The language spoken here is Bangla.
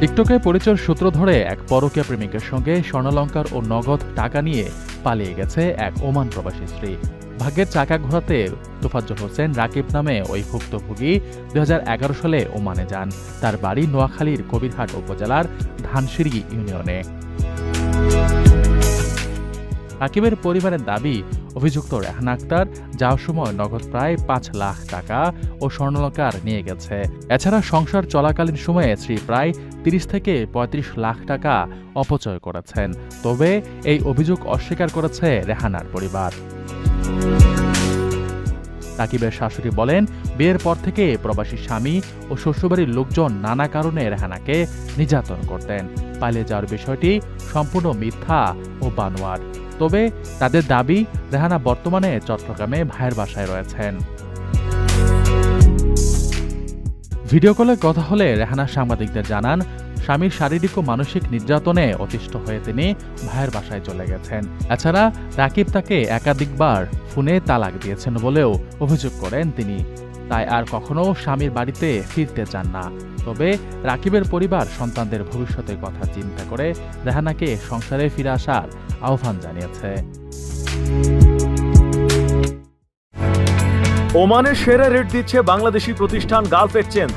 টিকটকে পরিচয়ের সূত্র ধরে এক পরকীয়া প্রেমিকের সঙ্গে স্বর্ণালঙ্কার ও নগদ টাকা নিয়ে পালিয়ে গেছে এক ওমান প্রবাসী স্ত্রী। ভাগ্যের চাকা ঘোরাতে তোফাজ্জল হোসেন রাকিব নামে ওই ভুক্তভোগী দু হাজার এগারো সালে ওমানে যান। তার বাড়ি নোয়াখালীর কবিরহাট উপজেলার ধানসিঁড়ি ইউনিয়নে। রাকিবের পরিবারের দাবি অভিযুক্ত রেহানা আক্তার যাওয়ার সময় নগদ প্রায় পাঁচ লাখ টাকা ও স্বর্ণলকার নিয়ে গেছে। এছাড়া সংসার চলাকালীন সময়ে শ্রী প্রায় তিরিশ থেকে পঁয়ত্রিশ লাখ টাকা অপচয় করেছেন। তবে এই অভিযোগ অস্বীকার করেছে রেহানার পরিবার। রাকিবের শাশুড়ি বলেন, বিয়ের পর থেকে প্রবাসী স্বামী ও শ্বশুরবাড়ির লোকজন নানা কারণে রেহানাকে নির্যাতন করতেন। পালিয়ে যাওয়ার বিষয়টি সম্পূর্ণ মিথ্যা ও বানোয়ার তবে তাদের দাবি, রেহানা বর্তমানে চট্টগ্রামে ভাইয়ের বাসায় রয়েছেন। ভিডিও কলে কথা হলে রেহানা সাংবাদিকদের জানান স্বামীর শারীরিক ও মানসিক নির্যাতনে অতিষ্ঠ হয়ে তিনি ভাইয়ের বাসায় চলে গেছেন। এছাড়া রাকিব তাকে একাধিকবার ফোনে তালাক দিয়েছেন বলেও অভিযোগ করেন তিনি। তাই আর কখনো স্বামীর বাড়িতে ফিরতে চান না। তবে রাকিবের পরিবার সন্তানদের ভবিষ্যতের কথা চিন্তা করে রেহানাকে সংসারে ফিরে আসার আহ্বান জানিয়েছে। ওমানের সেরা রেট দিচ্ছে বাংলাদেশি প্রতিষ্ঠান গালফ এক্সচেঞ্জ।